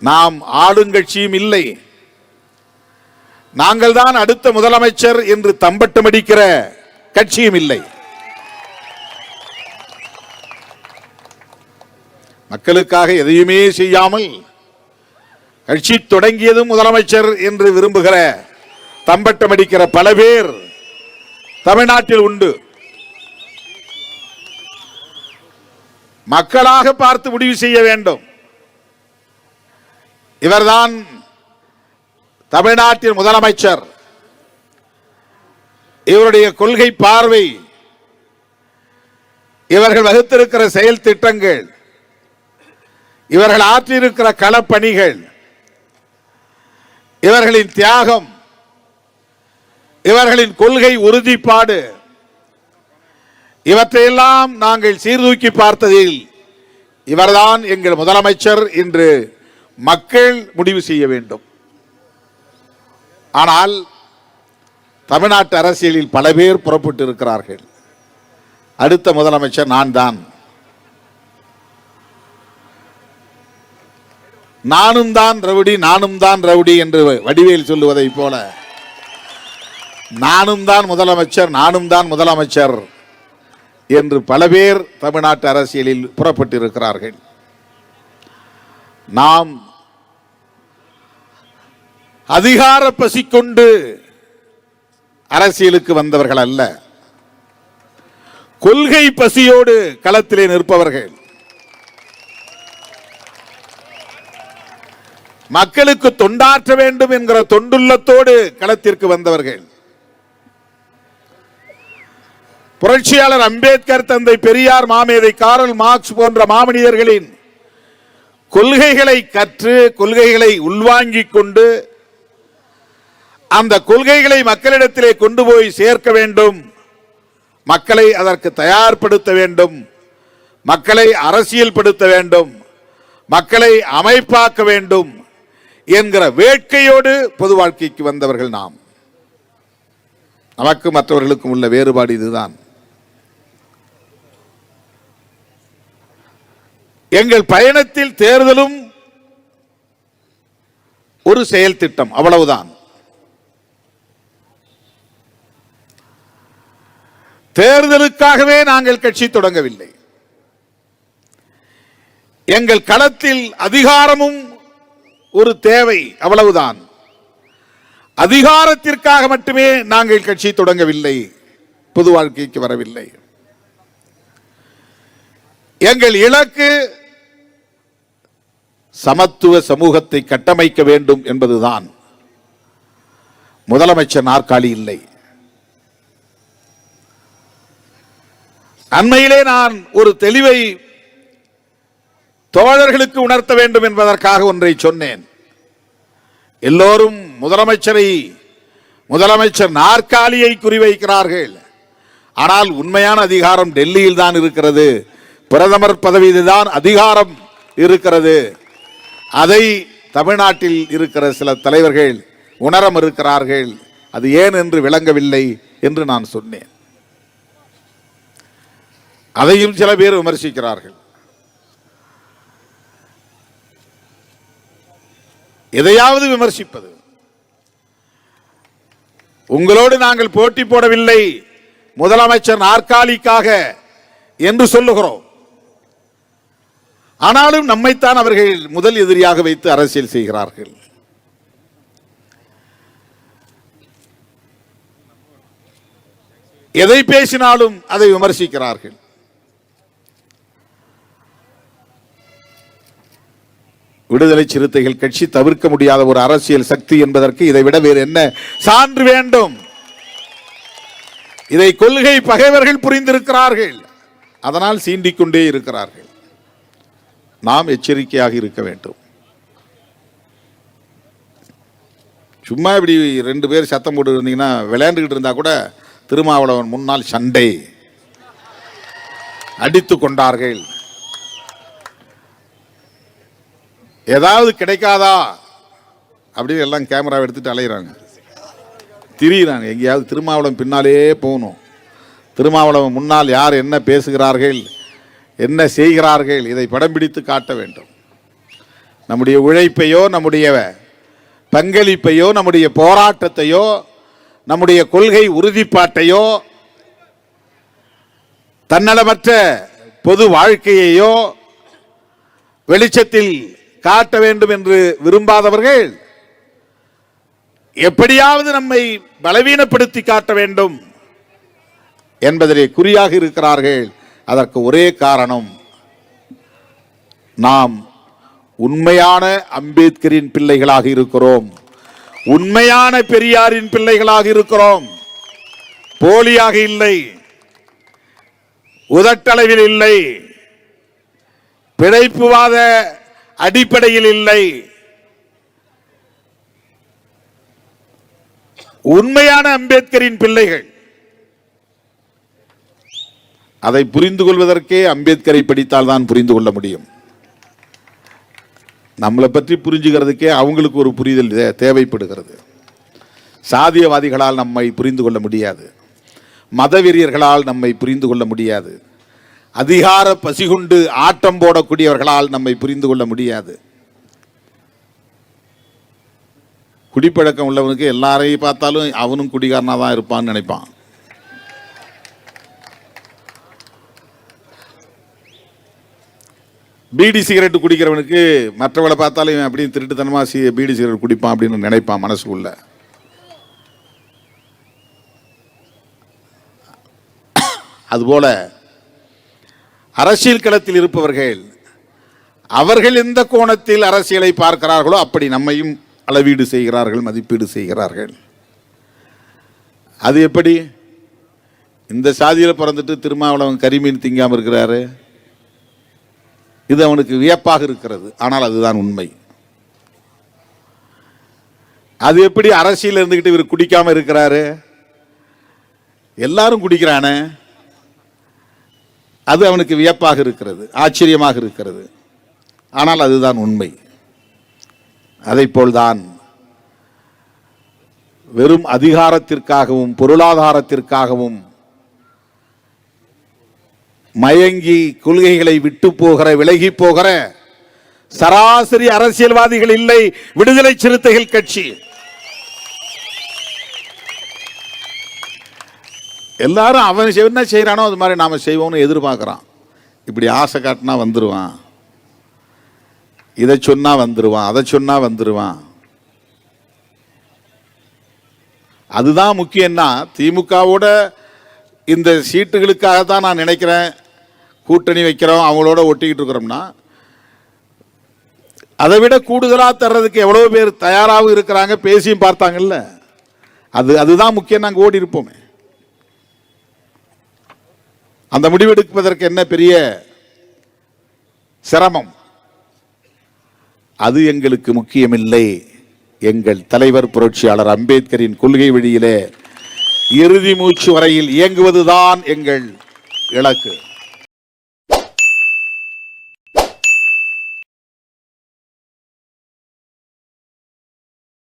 நாம் ஆளுங்கட்சியும் இல்லை. நாங்கள் தான் அடுத்த முதலமைச்சர் என்று தம்பட்டம் அடிக்கிற கட்சியும் இல்லை. மக்களுக்காக எதையுமே செய்யாமல் கட்சி தொடங்கியதும் முதலமைச்சர் என்று விரும்புகிற தம்பட்டமடிக்கிற பல பேர் தமிழ்நாட்டில் உண்டு. மக்களாக பார்த்து முடிவு செய்ய வேண்டும். இவர்தான் தமிழ்நாட்டின் முதலமைச்சர். இவருடைய கொள்கை பார்வை இவர்கள் வகுத்திருக்கிற செயல் திட்டங்கள் இவர்கள் ஆற்றியிருக்கிற களப்பணிகள் இவர்களின் தியாகம் இவர்களின் கொள்கை உறுதிப்பாடு இவற்றையெல்லாம் நாங்கள் சீர்தூக்கி பார்த்ததில் இவர்தான் எங்கள் முதலமைச்சர் என்று மக்கள் முடிவு செய்ய வேண்டும். ஆனால் தமிழ்நாட்டு அரசியலில் பல பேர் புறப்பட்டு இருக்கிறார்கள். அடுத்த முதலமைச்சர் நான் தான். நானும் தான் ரவுடி நானும் தான் ரவுடி என்று வடிவேல் சொல்லுவதைப் போல நானும் தான் முதலமைச்சர் நானும் தான் முதலமைச்சர் என்று பல பேர் தமிழ்நாட்டு அரசியலில் புறப்பட்டிருக்கிறார்கள். நாம் அதிகார பசி கொண்டு அரசியலுக்கு வந்தவர்கள் அல்ல கொள்கை பசியோடு களத்திலே நிற்பவர்கள். மக்களுக்கு தொண்டாற்ற வேண்டும் என்கிற தொண்டுள்ளத்தோடு களத்திற்கு வந்தவர்கள். புரட்சியாளர் அம்பேத்கர் தந்தை பெரியார் மாமேதை காரல் மார்க்ஸ் போன்ற மாமனிதர்களின் கொள்கைகளை கற்று கொள்கைகளை உள்வாங்கிக் கொண்டு அந்த கொள்கைகளை மக்களிடத்திலே கொண்டு போய் சேர்க்க வேண்டும். மக்களை அதற்கு தயார்படுத்த வேண்டும். மக்களை அரசியல்படுத்த வேண்டும். மக்களை அமைப்பாக்க வேண்டும் என்கிற வேட்கையோடு பொது வாழ்க்கைக்கு வந்தவர்கள் நாம். நமக்கு மற்றவர்களுக்கும் உள்ள வேறுபாடு இதுதான். எங்கள் பயணத்தில் தேர்தலும் ஒரு செயல் திட்டம் அவ்வளவுதான். தேர்தலுக்காகவே நாங்கள் கட்சி தொடங்கவில்லை. எங்கள் களத்தில் அதிகாரமும் ஒரு தேவை அவ்வளவுதான். அதிகாரத்திற்காக மட்டுமே நாங்கள் கட்சி தொடங்கவில்லை பொது வாழ்க்கைக்கு வரவில்லை. எங்கள் இலக்கு சமத்துவ சமூகத்தை கட்டமைக்க வேண்டும் என்பதுதான். முதலமைச்சர் நாற்காலி இல்லை. அண்மையிலே நான் ஒரு தெளிவை தோழர்களுக்கு உணர்த்த வேண்டும் என்பதற்காக ஒன்றை சொன்னேன். எல்லோரும் முதலமைச்சரை முதலமைச்சர் நாற்காலியை குறிவைக்கிறார்கள். ஆனால் உண்மையான அதிகாரம் டெல்லியில் தான் இருக்கிறது. பிரதமர் பதவியில்தான் அதிகாரம் இருக்கிறது. அதை தமிழ்நாட்டில் இருக்கிற சில தலைவர்கள் உணர மறுக்கிறார்கள். அது ஏன் என்று விளங்கவில்லை என்று நான் சொன்னேன். அதையும் சில பேர் விமர்சிக்கிறார்கள். எதையாவது விமர்சிப்பது. உங்களோடு நாங்கள் போட்டி போடவில்லை. முதலமைச்சர் நாற்காலிக்காக என்று சொல்லுகிறோம். ஆனாலும் நம்மைத்தான் அவர்கள் முதல் எதிரியாக வைத்து அரசியல் செய்கிறார்கள். எதை பேசினாலும் அதை விமர்சிக்கிறார்கள். விடுதலை சிறுத்தைகள் கட்சி தவிர்க்க முடியாத ஒரு அரசியல் சக்தி என்பதற்கு இதை விட வேறு என்ன? சான்று வேண்டும். இதை கொள்கை பகைவர்கள் புரிந்திருக்கிறார்கள். அதனால் சீண்டிக்கொண்டே இருக்கிறார்கள். நாம் எச்சரிக்கையாக இருக்க வேண்டும். சும்மா இப்படி ரெண்டு பேர் சத்தம் போட்டு இருந்தீங்கன்னா விளையாண்டுக்கிட்டு இருந்தா கூட திருமாவளவன் முன்னால் சண்டை. அடித்து கொண்டார்கள். ஏதாவது கிடைக்காதா? அப்படின்னு எல்லாம் கேமராவை எடுத்துட்டு அலையிறாங்க. திரியிறாங்க. எங்கேயாவது திருமாவளம் பின்னாலே போகணும். திருமாவளவன் முன்னால் யார் என்ன பேசுகிறார்கள்? என்ன செய்கிறார்கள்? இதை படம் பிடித்து காட்ட வேண்டும். நம்முடைய உழைப்பையோ நம்முடைய பங்களிப்பையோ நம்முடைய போராட்டத்தையோ நம்முடைய கொள்கை உறுதிப்பாட்டையோ தன்னலமற்ற பொது வாழ்க்கையையோ வெளிச்சத்தில் காட்ட வேண்டும் என்று விரும்பாதவர்கள் எப்படியாவது நம்மை பலவீனப்படுத்தி காட்ட வேண்டும் என்பதிலே குறியாக இருக்கிறார்கள். அதற்கு ஒரே காரணம் நாம் உண்மையான அம்பேத்கரின் பிள்ளைகளாக இருக்கிறோம். உண்மையான பெரியாரின் பிள்ளைகளாக இருக்கிறோம். போலியாக இல்லை. உதட்டளவில் இல்லை. பிழைப்புவாத அடிப்படையில் இல்லை. உண்மையான அம்பேத்கரின் பிள்ளைகள். அதை புரிந்து கொள்வதற்கே அம்பேத்கரை படித்தால் தான் புரிந்து கொள்ள முடியும். நம்மளை பற்றி புரிஞ்சுக்கிறதுக்கே அவங்களுக்கு ஒரு புரிதல் தேவைப்படுகிறது. சாதியவாதிகளால் நம்மை புரிந்து கொள்ள முடியாது. மதவெறியர்களால் நம்மை புரிந்து கொள்ள முடியாது. அதிகார பசிகுண்டு ஆட்டம் போடக்கூடியவர்களால் நம்மை புரிந்து கொள்ள முடியாது. குடிப்பழக்கம் உள்ளவனுக்கு எல்லாரையும் பார்த்தாலும் அவனும் குடிகாரனா தான் இருப்பான்னு நினைப்பான். பீடி சிகரெட் குடிக்கிறவனுக்கு மற்றவளை பார்த்தாலும் இவன் அப்படியே திருட்டுத்தனமாக சி பீடி சிகரெட் குடிப்பான் அப்படின்னு நினைப்பான் மனசுக்குள்ள. அதுபோல அரசியல் களத்தில் இருப்பவர்கள் அவர்கள் எந்த கோணத்தில் அரசியலை பார்க்கிறார்களோ அப்படி நம்மையும் அளவீடு செய்கிறார்கள் மதிப்பீடு செய்கிறார்கள். அது எப்படி? இந்த சாதியில் பிறந்துட்டு திருமாவளவன் கரிமீன் திங்காமல் இருக்கிறாரு. இது அவனுக்கு வியப்பாக இருக்கிறது. ஆனால் அதுதான் உண்மை. அது எப்படி அரசியல் இருந்துக்கிட்டு இவர் குடிக்காமல் இருக்கிறாரு? எல்லாரும் குடிக்கிறானே. அது அவனுக்கு வியப்பாக இருக்கிறது ஆச்சரியமாக இருக்கிறது. ஆனால் அதுதான் உண்மை. அதைப்போல்தான் வெறும் அதிகாரத்திற்காகவும் பொருளாதாரத்திற்காகவும் மயங்கி கொள்கைகளை விட்டு போகிற விலகி போகிற சராசரி அரசியல்வாதிகள் இல்லை விடுதலை சிறுத்தைகள் கட்சி. எல்லாரும் அவன் செய்- என்ன செய்கிறானோ அது மாதிரி நாம் செய்வோம்னு எதிர்பார்க்குறான். இப்படி ஆசை காட்டினா வந்துடுவான் இதை சொன்னால் வந்துருவான் அதை சொன்னால் வந்துருவான். அதுதான் முக்கியம்னா திமுகவோட இந்த சீட்டுகளுக்காக தான் நான் நினைக்கிறேன் கூட்டணி வைக்கிறோம் அவங்களோட ஒட்டிக்கிட்டு இருக்கிறோம்னா அதை விட கூடுதலாக தர்றதுக்கு எவ்வளோ பேர் தயாராகவும் இருக்கிறாங்க பேசியும் பார்த்தாங்கல்ல. அது அதுதான் முக்கியம் நாங்கள் ஓடி இருப்போமே அந்த முடிவெடுப்பதற்கு என்ன பெரிய சிரமம்? அது எங்களுக்கு முக்கியமில்லை. எங்கள் தலைவர் புரட்சியாளர் அம்பேத்கரின் கொள்கை வழியிலே இறுதி மூச்சு வரையில் இயங்குவதுதான் எங்கள் இலக்கு.